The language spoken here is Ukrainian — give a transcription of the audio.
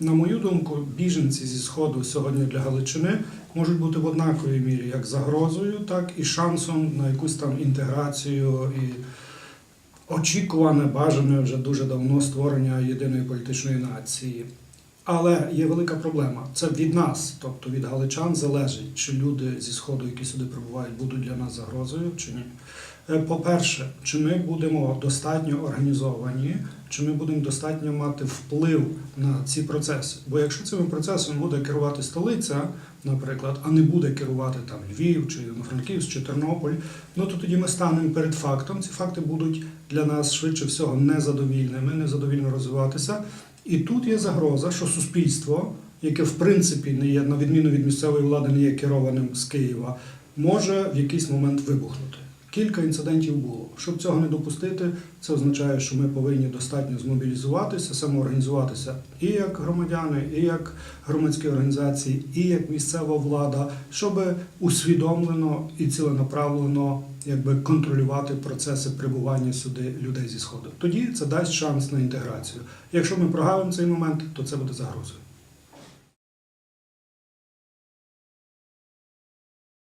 На мою думку, біженці зі сходу сьогодні для Галичини можуть бути в однаковій мірі як загрозою, так і шансом на якусь там інтеграцію і очікуване, бажане вже дуже давно створення єдиної політичної нації. Але є велика проблема. Це від нас, тобто від галичан, залежить, чи люди зі сходу, які сюди прибувають, будуть для нас загрозою чи ні. Е, По-перше, чи ми будемо достатньо організовані, чи ми будемо достатньо мати вплив на ці процеси. Бо якщо цими процесами буде керувати столиця, наприклад, а не буде керувати там Львів, чи Франківськ, чи Тернопіль, ну то тоді ми станемо перед фактом. Ці факти будуть для нас швидше всього незадовільними, незадовільно розвиватися. І тут є загроза, що суспільство, яке в принципі не є, на відміну від місцевої влади, не є керованим з Києва, може в якийсь момент вибухнути. Кілька інцидентів було. Щоб цього не допустити, це означає, що ми повинні достатньо змобілізуватися, самоорганізуватися і як громадяни, і як громадські організації, і як місцева влада, щоб усвідомлено і ціленаправлено якби контролювати процеси прибування сюди людей зі сходу. Тоді це дасть шанс на інтеграцію. Якщо ми прогавимо цей момент, то це буде загрозою.